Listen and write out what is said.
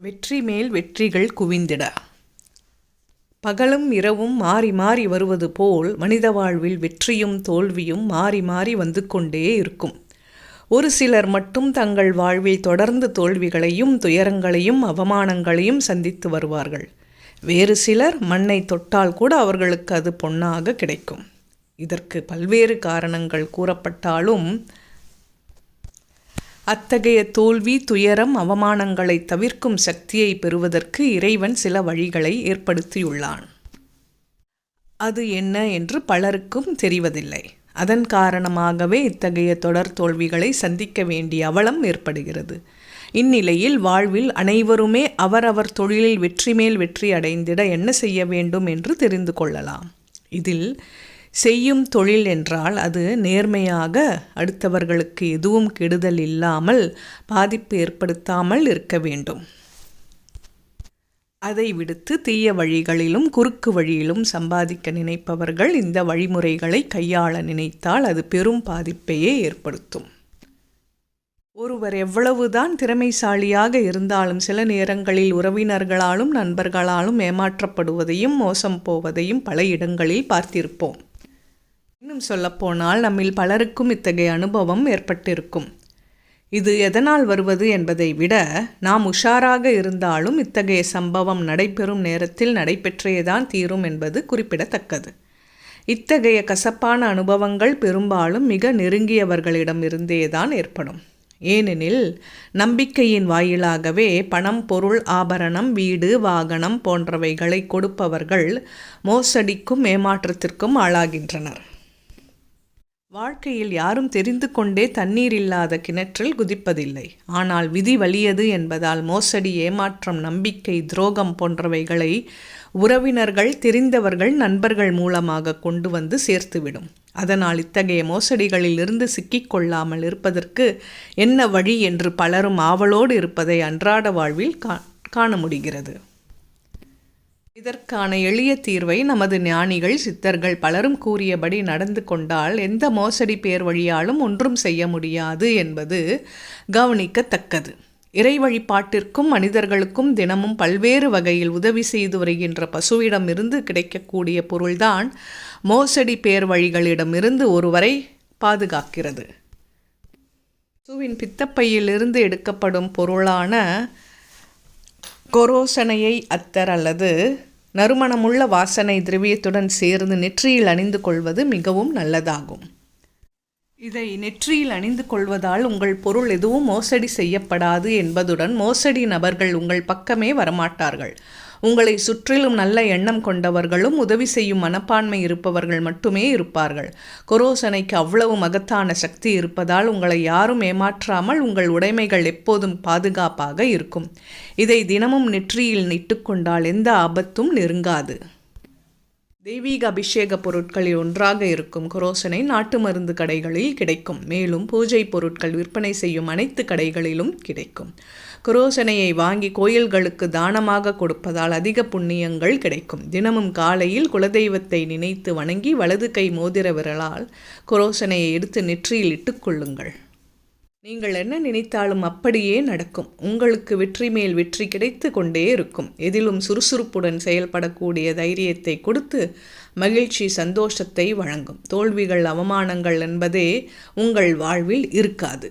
வெற்றி மேல் வெற்றிகள் குவிந்திட. பகலும் இரவும் மாறி மாறி வருவது போல் மனித வாழ்வில் வெற்றியும் தோல்வியும் மாறி மாறி வந்து கொண்டே இருக்கும். ஒரு சிலர் மட்டும் தங்கள் வாழ்வில் தொடர்ந்து தோல்விகளையும் துயரங்களையும் அவமானங்களையும் சந்தித்து வருவார்கள். வேறு சிலர் மண்ணை தொட்டால் கூட அவர்களுக்கு அது பொன்னாக கிடைக்கும். இதற்கு பல்வேறு காரணங்கள் கூறப்பட்டாலும் அத்தகைய தோல்வி துயரம் அவமானங்களை தவிர்க்கும் சக்தியை பெறுவதற்கு இறைவன் சில வழிகளை ஏற்படுத்தியுள்ளான். அது என்ன என்று பலருக்கும் தெரிவதில்லை. அதன் காரணமாகவே இத்தகைய தொடர் தோல்விகளை சந்திக்க வேண்டிய அவலம் ஏற்படுகிறது. இந்நிலையில் வாழ்வில் அனைவருமே அவரவர் தொழிலில் வெற்றி மேல் வெற்றி அடைந்திட என்ன செய்ய வேண்டும் என்று தெரிந்து கொள்ளலாம். இதில் செய்யும் தொழில் என்றால் அது நேர்மையாக அடுத்தவர்களுக்கு எதுவும் கெடுதல் இல்லாமல் பாதிப்பு ஏற்படுத்தாமல் இருக்க வேண்டும். அதை விடுத்து தீய வழிகளிலும் குறுக்கு வழியிலும் சம்பாதிக்க நினைப்பவர்கள் இந்த வழிமுறைகளை கையாள நினைத்தால் அது பெரும் பாதிப்பையே ஏற்படுத்தும். ஒருவர் எவ்வளவுதான் திறமைசாலியாக இருந்தாலும் சில நேரங்களில் உறவினர்களாலும் நண்பர்களாலும் ஏமாற்றப்படுவதையும் மோசம் போவதையும் பல இடங்களில் பார்த்திருப்போம். இன்னும் சொல்லப்போனால் நம்மில் பலருக்கும் இத்தகைய அனுபவம் ஏற்பட்டிருக்கும். இது எதனால் வருவது என்பதை விட நாம் உஷாராக இருந்தாலும் இத்தகைய சம்பவம் நடைபெறும் நேரத்தில் நடைபெற்றேதான் தீரும் என்பது குறிப்பிடத்தக்கது. இத்தகைய கசப்பான அனுபவங்கள் பெரும்பாலும் மிக நெருங்கியவர்களிடம் இருந்தேதான் ஏற்படும். ஏனெனில் நம்பிக்கையின் வாயிலாகவே பணம் பொருள் ஆபரணம் வீடு வாகனம் போன்றவைகளை கொடுப்பவர்கள் மோசடிக்கும் ஏமாற்றத்திற்கும் ஆளாகின்றனர். வாழ்க்கையில் யாரும் தெரிந்து கொண்டே தண்ணீர் இல்லாத கிணற்றில் குதிப்பதில்லை. ஆனால் விதி வலியது என்பதால் மோசடி ஏமாற்றம் நம்பிக்கை துரோகம் போன்றவைகளை உறவினர்கள் தெரிந்தவர்கள் நண்பர்கள் மூலமாக கொண்டு வந்து சேர்த்துவிடும். அதனால் இத்தகைய மோசடிகளில் இருந்து சிக்கிக்கொள்ளாமல் இருப்பதற்கு என்ன வழி என்று பலரும் ஆவலோடு இருப்பதை அன்றாட வாழ்வில் காண முடிகிறது. இதற்கான எளிய தீர்வை நமது ஞானிகள் சித்தர்கள் பலரும் கூறியபடி நடந்து கொண்டால் எந்த மோசடி பேர் வழியாலும் ஒன்றும் செய்ய முடியாது என்பது கவனிக்கத்தக்கது. இறை வழிபாட்டிற்கும் மனிதர்களுக்கும் தினமும் பல்வேறு வகையில் உதவி செய்து வருகின்ற பசுவிடமிருந்து கிடைக்கக்கூடிய பொருள்தான் மோசடி பேர் வழிகளிடமிருந்து ஒருவரை பாதுகாக்கிறது. பசுவின் பித்தப்பையிலிருந்து எடுக்கப்படும் பொருளான கொரோசனையை அத்தர் அல்லது நறுமணமுள்ள வாசனை திரவியத்துடன் சேர்ந்து நெற்றியில் அணிந்து கொள்வது மிகவும் நல்லதாகும். இதை நெற்றியில் அணிந்து கொள்வதால் உங்கள் பொருள் எதுவும் மோசடி செய்யப்படாது என்பதுடன் மோசடி நபர்கள் உங்கள் பக்கமே வரமாட்டார்கள். உங்களை சுற்றிலும் நல்ல எண்ணம் கொண்டவர்களும் உதவி செய்யும் மனப்பான்மை இருப்பவர்கள் மட்டுமே இருப்பார்கள். கொரோசனைக்கு அவ்வளவு மகத்தான சக்தி இருப்பதால் உங்களை யாரும் ஏமாற்றாமல் உங்கள் உடைமைகள் எப்போதும் பாதுகாப்பாக இருக்கும். இதை தினமும் நெற்றியில் நிட்டுக்கொண்டால் எந்த ஆபத்தும் நெருங்காது. தெய்வீக அபிஷேக பொருட்களில் ஒன்றாக இருக்கும் குரோசனை நாட்டு மருந்து கடைகளில் கிடைக்கும். மேலும் பூஜை பொருட்கள் விற்பனை செய்யும் அனைத்து கடைகளிலும் கிடைக்கும். குரோசனையை வாங்கி கோயில்களுக்கு தானமாக கொடுப்பதால் அதிக புண்ணியங்கள் கிடைக்கும். தினமும் காலையில் குலதெய்வத்தை நினைத்து வணங்கி வலது கை மோதிர விரலால் குரோசனையை எடுத்து நெற்றியில் இட்டுக்கொள்ளுங்கள் நீங்கள் என்ன நினைத்தாலும் அப்படியே நடக்கும். உங்களுக்கு வெற்றி மேல் வெற்றி கிடைத்து கொண்டே இருக்கும். எதிலும் சுறுசுறுப்புடன் செயல்படக்கூடிய தைரியத்தை கொடுத்து மகிழ்ச்சி சந்தோஷத்தை வழங்கும். தோல்விகள் அவமானங்கள் என்பதே உங்கள் வாழ்வில் இருக்காது.